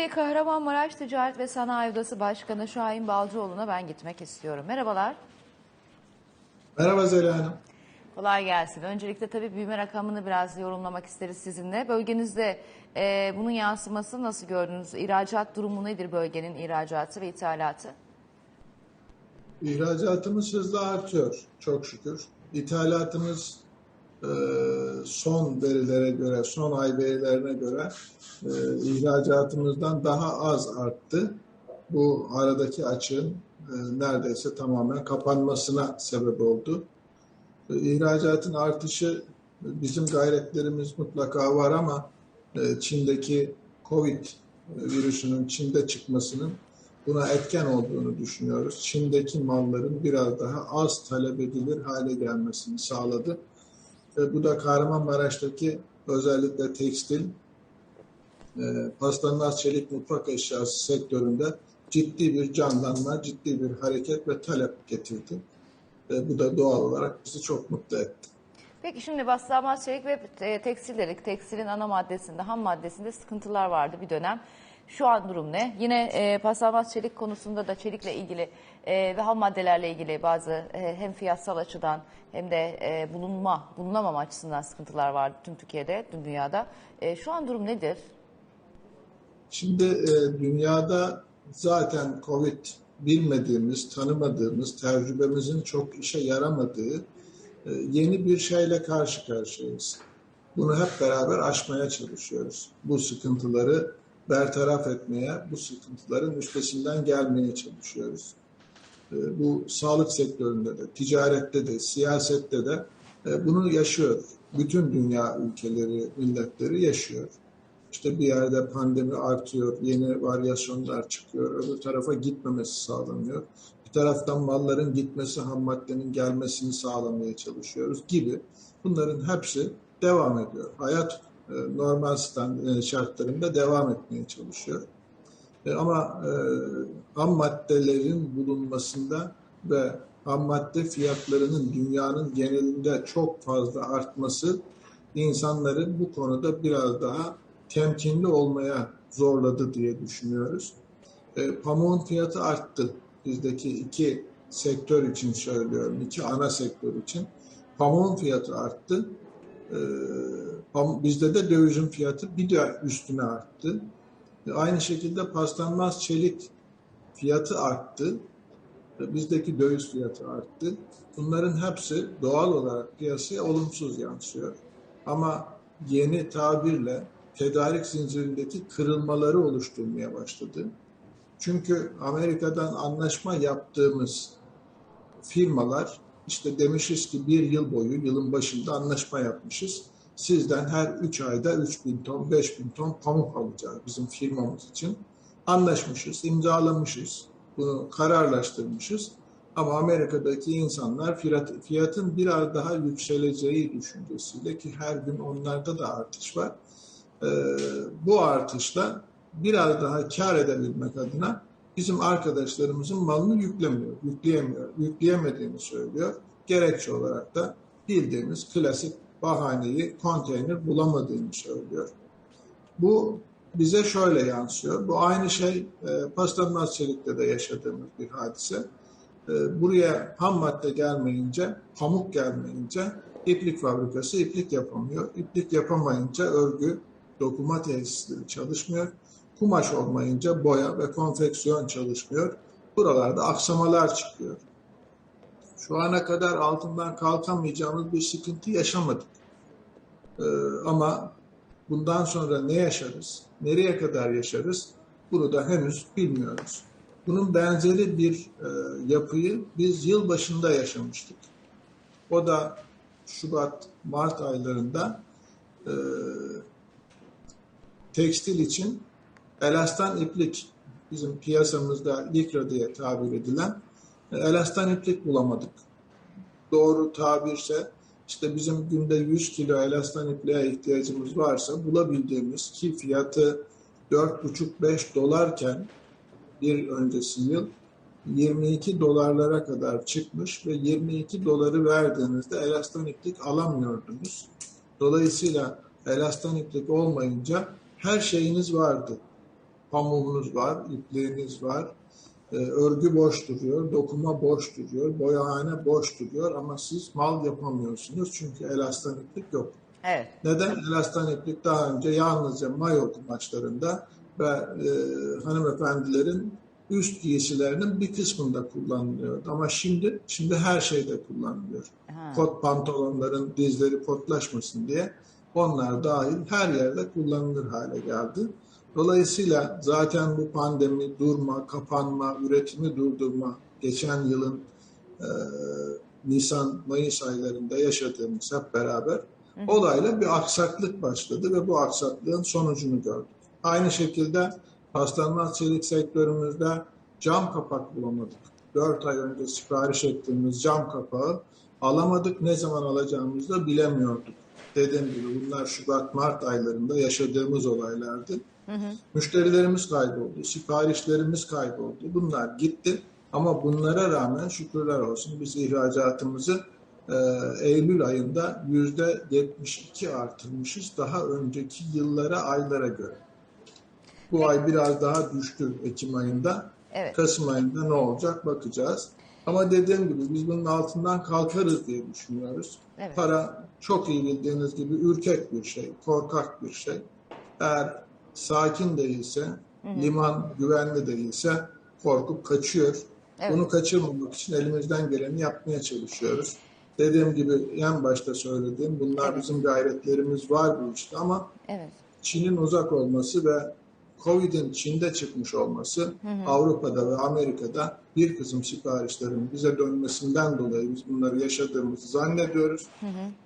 Şimdi Kahramanmaraş Ticaret ve Sanayi Odası Başkanı Şahin Balcıoğlu'na ben gitmek istiyorum. Merhabalar. Merhaba Zeliha Hanım. Kolay gelsin. Öncelikle tabii büyüme rakamını biraz yorumlamak isteriz sizinle. Bölgenizde e, bunun yansıması nasıl gördünüz? İhracat durumu nedir bölgenin ihracatı ve ithalatı? İhracatımız hızla artıyor çok şükür. İthalatımız son verilere göre, son ay verilerine göre e, ihracatımızdan daha az arttı. Bu aradaki açığın e, neredeyse tamamen kapanmasına sebep oldu. E, İhracatın artışı bizim gayretlerimiz mutlaka var ama Çin'deki Covid virüsünün Çin'de çıkmasının buna etken olduğunu düşünüyoruz. Çin'deki malların biraz daha az talep edilir hale gelmesini sağladı. Ve bu da Kahramanmaraş'taki özellikle tekstil, e, paslanmaz çelik mutfak eşyası sektöründe ciddi bir canlanma, ciddi bir hareket ve talep getirdi. Ve bu da doğal olarak bizi çok mutlu etti. Peki şimdi baslamaz çelik ve e, tekstil dedik. Tekstilin ana maddesinde, ham maddesinde sıkıntılar vardı bir dönem. Şu an durum ne? Yine e, paslanmaz çelik konusunda da çelikle ilgili e, ve ham maddelerle ilgili bazı e, hem fiyatsal açıdan hem de e, bulunma, bulunamama açısından sıkıntılar vardı tüm Türkiye'de, tüm dünyada. E, şu an durum nedir? Şimdi e, dünyada zaten Covid bilmediğimiz, tanımadığımız, tecrübemizin çok işe yaramadığı e, yeni bir şeyle karşı karşıyayız. Bunu hep beraber aşmaya çalışıyoruz. Bu sıkıntıları bertaraf etmeye, bu sıkıntıların üstesinden gelmeye çalışıyoruz. E, bu sağlık sektöründe de, ticarette de, siyasette de e, bunu yaşıyor. Bütün dünya ülkeleri, milletleri yaşıyor. İşte bir yerde pandemi artıyor, yeni varyasyonlar çıkıyor, öbür tarafa gitmemesi sağlanıyor. Bir taraftan malların gitmesi, ham maddenin gelmesini sağlamaya çalışıyoruz gibi. Bunların hepsi devam ediyor. Hayat normal stand e, şartlarında devam etmeye çalışıyor. E, Ama e, ham maddelerin bulunmasında ve ham madde fiyatlarının dünyanın genelinde çok fazla artması insanları bu konuda biraz daha temkinli olmaya zorladı diye düşünüyoruz. E, pamuğun fiyatı arttı. Bizdeki iki sektör için söylüyorum, iki ana sektör için. Pamuğun fiyatı arttı. E, pam- bizde de dövizin fiyatı bir de üstüne arttı. Aynı şekilde paslanmaz çelik fiyatı arttı. Bizdeki döviz fiyatı arttı. Bunların hepsi doğal olarak piyasaya olumsuz yansıyor. Ama yeni tabirle tedarik zincirindeki kırılmaları oluşturmaya başladı. Çünkü Amerika'dan anlaşma yaptığımız firmalar işte demişiz ki bir yıl boyu yılın başında anlaşma yapmışız. Sizden her 3 ayda 3 bin ton, 5 bin ton pamuk alacağız bizim firmamız için. Anlaşmışız, imzalamışız, bunu kararlaştırmışız. Ama Amerika'daki insanlar fiyat, fiyatın biraz daha yükseleceği düşüncesiyle ki her gün onlarda da artış var. Ee, bu artışla biraz daha kar edebilmek adına bizim arkadaşlarımızın malını yüklemiyor, yükleyemiyor, yükleyemediğini söylüyor. Gerekçe olarak da bildiğimiz klasik bahaneyi konteyner bulamadığını söylüyor. Bu bize şöyle yansıyor. Bu aynı şey e, paslanmaz çelikte de yaşadığımız bir hadise. E, buraya ham madde gelmeyince, pamuk gelmeyince iplik fabrikası iplik yapamıyor. İplik yapamayınca örgü, dokuma tesisleri çalışmıyor. Kumaş olmayınca boya ve konfeksiyon çalışmıyor. Buralarda aksamalar çıkıyor. Şu ana kadar altından kalkamayacağımız bir sıkıntı yaşamadık. Ee, ama bundan sonra ne yaşarız, nereye kadar yaşarız bunu da henüz bilmiyoruz. Bunun benzeri bir e, yapıyı biz yıl başında yaşamıştık. O da Şubat, Mart aylarında e, tekstil için elastan iplik bizim piyasamızda likra diye tabir edilen e, elastan iplik bulamadık. Doğru tabirse işte bizim günde 100 kilo elastan ipliğe ihtiyacımız varsa bulabildiğimiz ki fiyatı 4,5-5 dolarken bir öncesi yıl 22 dolarlara kadar çıkmış ve 22 doları verdiğinizde elastan iplik alamıyordunuz. Dolayısıyla elastan iplik olmayınca her şeyiniz vardı. Pamuğunuz var, ipliğiniz var, e, örgü boş duruyor, dokuma boş duruyor, boyahane boş duruyor ama siz mal yapamıyorsunuz çünkü elastan iplik yok. Evet. Neden? Elastan iplik daha önce yalnızca mayo kumaşlarında ve e, hanımefendilerin üst giysilerinin bir kısmında kullanılıyordu. Ama şimdi şimdi her şeyde kullanılıyor. Ha. Kot pantolonların dizleri potlaşmasın diye onlar dahil her yerde kullanılır hale geldi. Dolayısıyla zaten bu pandemi, durma, kapanma, üretimi durdurma, geçen yılın e, Nisan-Mayıs aylarında yaşadığımız hep beraber olayla bir aksaklık başladı ve bu aksaklığın sonucunu gördük. Aynı şekilde paslanmaz çelik sektörümüzde cam kapak bulamadık. 4 ay önce sipariş ettiğimiz cam kapağı alamadık. Ne zaman alacağımızı da bilemiyorduk. Dediğim gibi bunlar Şubat-Mart aylarında yaşadığımız olaylardı. Müşterilerimiz kayboldu, siparişlerimiz kayboldu. Bunlar gitti ama bunlara rağmen şükürler olsun biz ihracatımızı e, Eylül ayında yüzde 72 artırmışız daha önceki yıllara, aylara göre. Bu ay biraz daha düştü Ekim ayında. Evet. Kasım ayında ne olacak bakacağız. Ama dediğim gibi biz bunun altından kalkarız diye düşünüyoruz. Evet. Para çok iyi bildiğiniz gibi ürkek bir şey, korkak bir şey. Eğer sakin değilse, liman güvenli değilse korkup kaçıyor. Evet. Bunu kaçırmamak için elimizden geleni yapmaya çalışıyoruz. Dediğim gibi en başta söylediğim bunlar bizim gayretlerimiz var bu işte ama Evet. Çin'in uzak olması ve Covid'in Çin'de çıkmış olması Avrupa'da ve Amerika'da bir kısım siparişlerin bize dönmesinden dolayı biz bunları yaşadığımızı zannediyoruz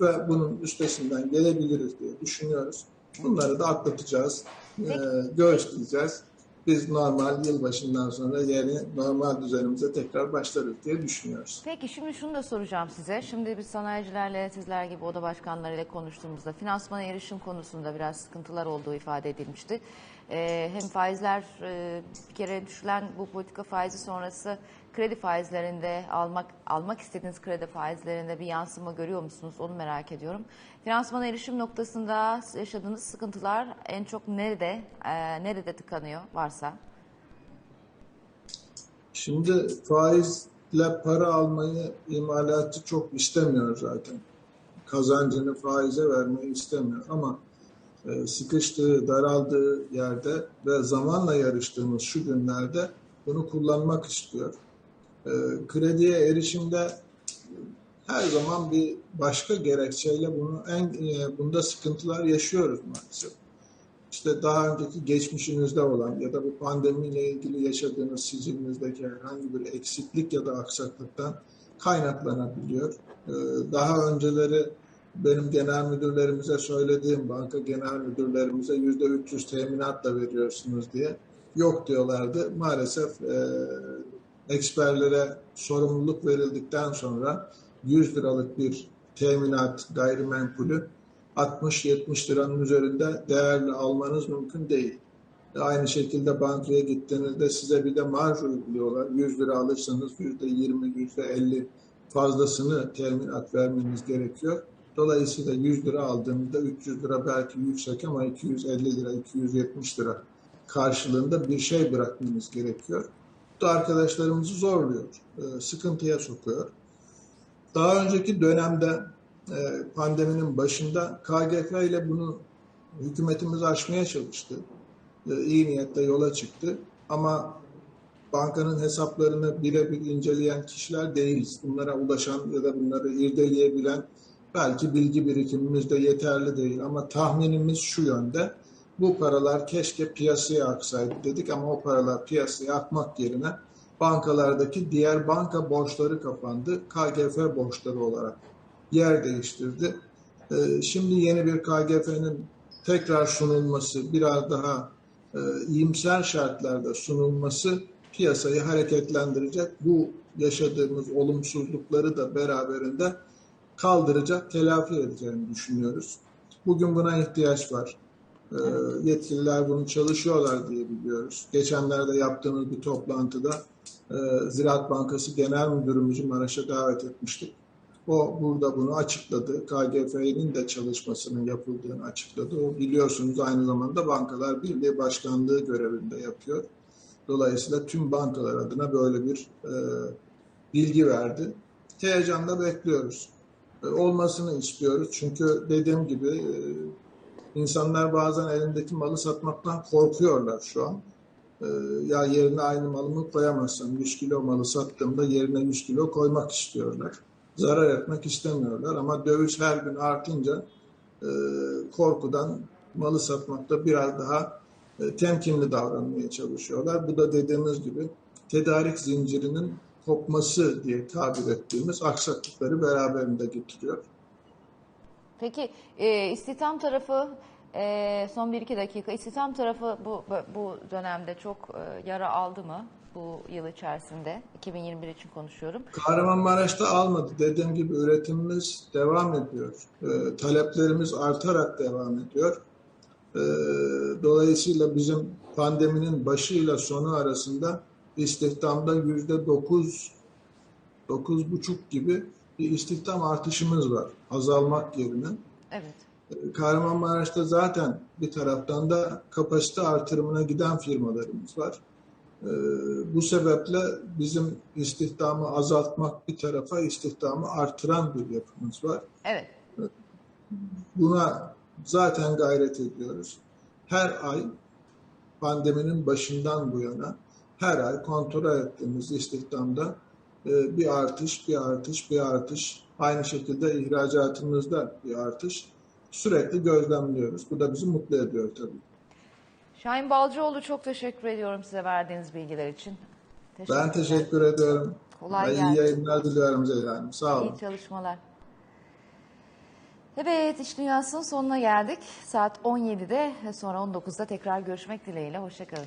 ve bunun üstesinden gelebiliriz diye düşünüyoruz. Bunları da atlatacağız, e, göğüsleyeceğiz. Biz normal yılbaşından sonra yeni normal düzenimize tekrar başlarız diye düşünüyoruz. Peki şimdi şunu da soracağım size. Şimdi biz sanayicilerle sizler gibi oda başkanlarıyla konuştuğumuzda finansmana erişim konusunda biraz sıkıntılar olduğu ifade edilmişti. Ee, hem faizler e, bir kere düşülen bu politika faizi sonrası kredi faizlerinde almak almak istediğiniz kredi faizlerinde bir yansıma görüyor musunuz? Onu merak ediyorum. Finansmana erişim noktasında yaşadığınız sıkıntılar en çok nerede e, nerede tıkanıyor varsa? Şimdi faizle para almayı imalatçı çok istemiyor zaten. Kazancını faize vermeyi istemiyor ama e, sıkıştığı, daraldığı yerde ve zamanla yarıştığımız şu günlerde bunu kullanmak istiyor. E, krediye erişimde her zaman bir başka gerekçeyle bunu en e, bunda sıkıntılar yaşıyoruz maalesef işte daha önceki geçmişinizde olan ya da bu pandemiyle ilgili yaşadığınız sicilinizdeki herhangi bir eksiklik ya da aksaklıktan kaynaklanabiliyor. Ee, Daha önceleri benim genel müdürlerimize söylediğim banka genel müdürlerimize yüzde 300 teminatla veriyorsunuz diye yok diyorlardı. Maalesef e, eksperlere sorumluluk verildikten sonra 100 liralık bir teminat gayrimenkulü 60-70 liranın üzerinde değerli almanız mümkün değil. Aynı şekilde bankaya gittiğinizde size bir de marj uyguluyorlar. 100 lira alırsanız %20, %50 fazlasını teminat vermeniz gerekiyor. Dolayısıyla 100 lira aldığınızda 300 lira belki yüksek ama 250 lira, 270 lira karşılığında bir şey bırakmanız gerekiyor. Da arkadaşlarımızı zorluyor, e, sıkıntıya sokuyor. Daha önceki dönemde e, pandeminin başında KGF ile bunu hükümetimiz aşmaya çalıştı. E, İyi niyetle yola çıktı. Ama bankanın hesaplarını birebir inceleyen kişiler değiliz. Bunlara ulaşan ya da bunları irdeleyebilen belki bilgi birikimimiz de yeterli değil. Ama tahminimiz şu yönde. Bu paralar keşke piyasaya aksaydı dedik ama o paralar piyasaya akmak yerine bankalardaki diğer banka borçları kapandı. KGF borçları olarak yer değiştirdi. Ee, Şimdi yeni bir KGF'nin tekrar sunulması, biraz daha e, iyimser şartlarda sunulması piyasayı hareketlendirecek. Bu yaşadığımız olumsuzlukları da beraberinde kaldıracak, telafi edeceğini düşünüyoruz. Bugün buna ihtiyaç var. Ee, Yetkililer bunu çalışıyorlar diye biliyoruz. Geçenlerde yaptığımız bir toplantıda e, Ziraat Bankası Genel Müdürümüzü Maraş'a davet etmiştik. O burada bunu açıkladı. KGF'nin de çalışmasının yapıldığını açıkladı. O biliyorsunuz aynı zamanda Bankalar Birliği Başkanlığı görevinde yapıyor. Dolayısıyla tüm bankalar adına böyle bir e, bilgi verdi. Heyecanla bekliyoruz. E, olmasını istiyoruz. Çünkü dediğim gibi e, insanlar bazen elindeki malı satmaktan korkuyorlar şu an. E, ya yerine aynı malımı koyamazsam 100 kilo malı sattığımda yerine 100 kilo koymak istiyorlar. Zarar etmek istemiyorlar ama döviz her gün artınca e, korkudan malı satmakta biraz daha e, temkinli davranmaya çalışıyorlar. Bu da dediğimiz gibi tedarik zincirinin kopması diye tabir ettiğimiz aksaklıkları beraberinde getiriyor. Peki e, istihdam tarafı e, son 1-2 dakika istihdam tarafı bu bu dönemde çok e, yara aldı mı bu yıl içerisinde 2021 için konuşuyorum. Kahramanmaraş'ta almadı. Dediğim gibi üretimimiz devam ediyor. E, taleplerimiz artarak devam ediyor. E, dolayısıyla bizim pandeminin başıyla sonu arasında istihdamda yüzde dokuz, dokuz buçuk gibi bir istihdam artışımız var. Azalmak yerine. Evet. Kahramanmaraş'ta zaten bir taraftan da kapasite artırımına giden firmalarımız var. Ee, Bu sebeple bizim istihdamı azaltmak bir tarafa istihdamı artıran bir yapımız var. Evet. Buna zaten gayret ediyoruz. Her ay pandeminin başından bu yana her ay kontrol ettiğimiz istihdamda bir artış, bir artış, bir artış. Aynı şekilde ihracatımızda bir artış sürekli gözlemliyoruz. Bu da bizi mutlu ediyor tabii. Şahin Balcıoğlu çok teşekkür ediyorum size verdiğiniz bilgiler için. Ben Teşekkürler. teşekkür ediyorum. Kolay gelsin. İyi yayınlar diliyorum Zeyra Hanım. Sağ olun. İyi çalışmalar. Evet, İş Dünyası'nın sonuna geldik. Saat 17'de ve sonra 19'da tekrar görüşmek dileğiyle. Hoşçakalın.